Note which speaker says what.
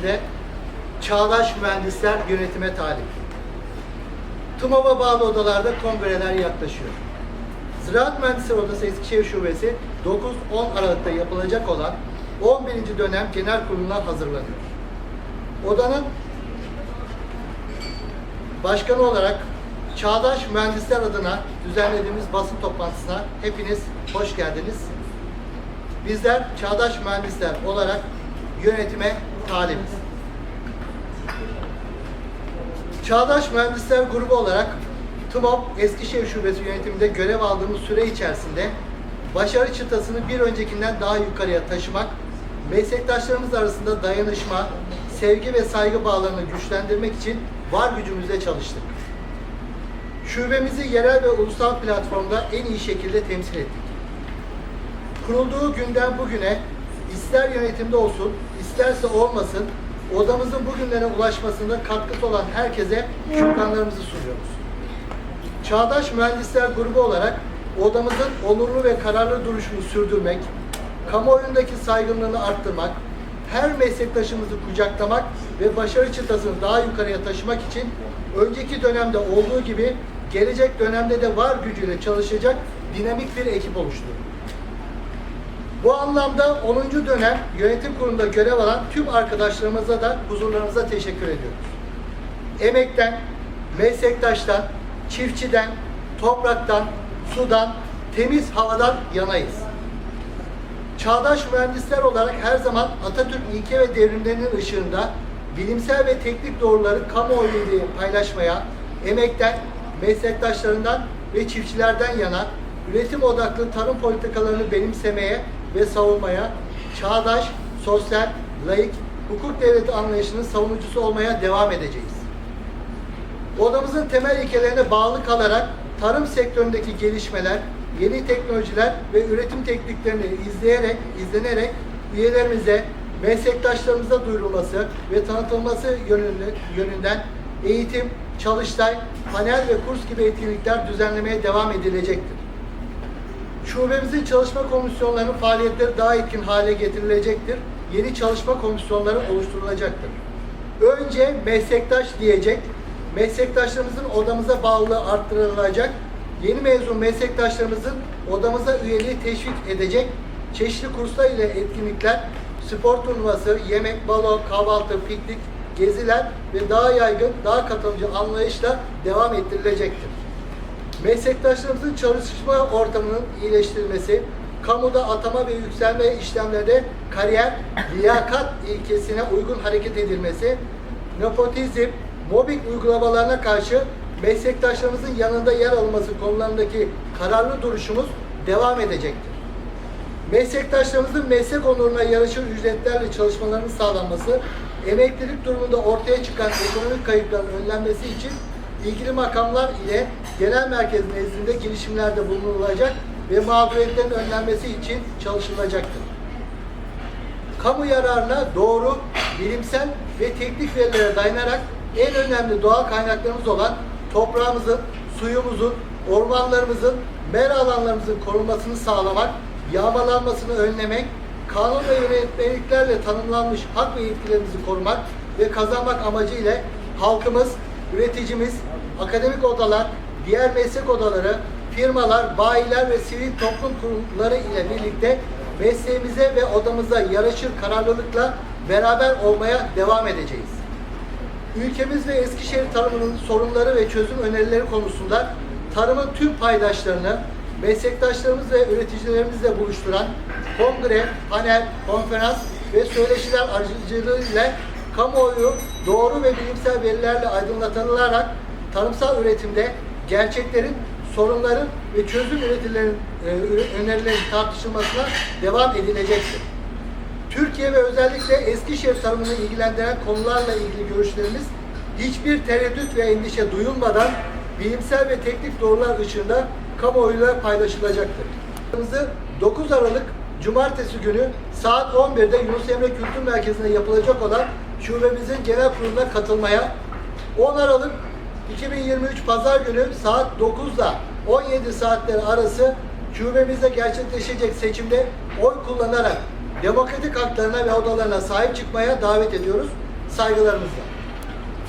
Speaker 1: içerisinde Çağdaş Mühendisler Yönetime talip. TUMOV'a bağlı odalarda kongreler yaklaşıyor. Ziraat Mühendisleri Odası Eskişehir Şubesi 9-10 Aralık'ta yapılacak olan 11. dönem genel kuruluna hazırlanıyor. Odanın başkanı olarak Çağdaş Mühendisler adına düzenlediğimiz basın toplantısına hepiniz hoş geldiniz. Bizler Çağdaş Mühendisler olarak yönetime talibiz. Çağdaş Mühendisler Grubu olarak TMOP Eskişehir Şubesi yönetiminde görev aldığımız süre içerisinde başarı çıtasını bir öncekinden daha yukarıya taşımak, meslektaşlarımız arasında dayanışma, sevgi ve saygı bağlarını güçlendirmek için var gücümüzle çalıştık. Şubemizi yerel ve ulusal platformda en iyi şekilde temsil ettik. Kurulduğu günden bugüne ister yönetimde olsun, isterse olmasın, odamızın bugünlere ulaşmasında katkısı olan herkese şükranlarımızı sunuyoruz. Çağdaş Mühendisler Grubu olarak odamızın onurlu ve kararlı duruşunu sürdürmek, kamuoyundaki saygınlığını arttırmak, her meslektaşımızı kucaklamak ve başarı çıtasını daha yukarıya taşımak için önceki dönemde olduğu gibi gelecek dönemde de var gücüyle çalışacak dinamik bir ekip oluşturduk. Bu anlamda 10. dönem yönetim kurulunda görev alan tüm arkadaşlarımıza da huzurlarınıza teşekkür ediyoruz. Emekten, meslektaştan, çiftçiden, topraktan, sudan, temiz havadan yanayız. Çağdaş mühendisler olarak her zaman Atatürk ilke ve devrimlerinin ışığında bilimsel ve teknik doğruları kamuoyu ile paylaşmaya, emekten, meslektaşlarından ve çiftçilerden yana üretim odaklı tarım politikalarını benimsemeye ve savunmaya, çağdaş, sosyal, laik, hukuk devleti anlayışının savunucusu olmaya devam edeceğiz. Odamızın temel ilkelerine bağlı kalarak tarım sektöründeki gelişmeler, yeni teknolojiler ve üretim tekniklerini izleyerek, izlenerek üyelerimize, meslektaşlarımıza duyurulması ve tanıtılması yönünde, yönünden eğitim, çalıştay, panel ve kurs gibi etkinlikler düzenlemeye devam edilecektir. Şubemizin çalışma komisyonlarının faaliyetleri daha etkin hale getirilecektir. Yeni çalışma komisyonları oluşturulacaktır. Önce meslektaş diyecek, meslektaşlarımızın odamıza bağlılığı arttırılacak, yeni mezun meslektaşlarımızın odamıza üyeliği teşvik edecek, çeşitli kurslar ile etkinlikler, spor turnuvası, yemek, balo, kahvaltı, piknik, geziler ve daha yaygın, daha katılımcı anlayışla devam ettirilecektir. Meslektaşlarımızın çalışma ortamının iyileştirilmesi, kamuda atama ve yükselme işlemlerde kariyer, liyakat ilkesine uygun hareket edilmesi, nepotizm, mobbing uygulamalarına karşı meslektaşlarımızın yanında yer alması konularındaki kararlı duruşumuz devam edecektir. Meslektaşlarımızın meslek onuruna yaraşır ücretlerle çalışmalarının sağlanması, emeklilik durumunda ortaya çıkan ekonomik kayıpların önlenmesi için ilgili makamlar ile genel merkez nezdinde girişimlerde bulunulacak ve mağduriyetlerin önlenmesi için çalışılacaktır. Kamu yararına doğru, bilimsel ve teknik verilere dayanarak en önemli doğal kaynaklarımız olan toprağımızın, suyumuzun, ormanlarımızın, mera alanlarımızın korunmasını sağlamak, yağmalanmasını önlemek, kanun ve yönetmeliklerle tanımlanmış hak ve yetkilerimizi korumak ve kazanmak amacıyla halkımız, üreticimiz, akademik odalar, diğer meslek odaları, firmalar, bayiler ve sivil toplum kurumları ile birlikte mesleğimize ve odamıza yaraşır kararlılıkla beraber olmaya devam edeceğiz. Ülkemiz ve Eskişehir tarımının sorunları ve çözüm önerileri konusunda tarımın tüm paydaşlarını meslektaşlarımız ve üreticilerimizle buluşturan kongre, panel, konferans ve söyleşiler aracılığıyla kamuoyu doğru ve bilimsel verilerle aydınlatılarak tarımsal üretimde gerçeklerin, sorunların ve çözüm üretilerin, e, önerilerin tartışılmasına devam edilecektir. Türkiye ve özellikle Eskişehir tarımını ilgilendiren konularla ilgili görüşlerimiz hiçbir tereddüt ve endişe duyulmadan bilimsel ve teknik doğrular ışığında kamuoyuyla paylaşılacaktır. 9 Aralık Cumartesi günü saat 11'de Yunus Emre Kültür Merkezi'nde yapılacak olan şubemizin genel kuruluna katılmaya, 10 Aralık 2023 Pazar günü saat 9'da 17 saatleri arası şubemizde gerçekleşecek seçimde oy kullanarak demokratik haklarına ve odalarına sahip çıkmaya davet ediyoruz. Saygılarımızla.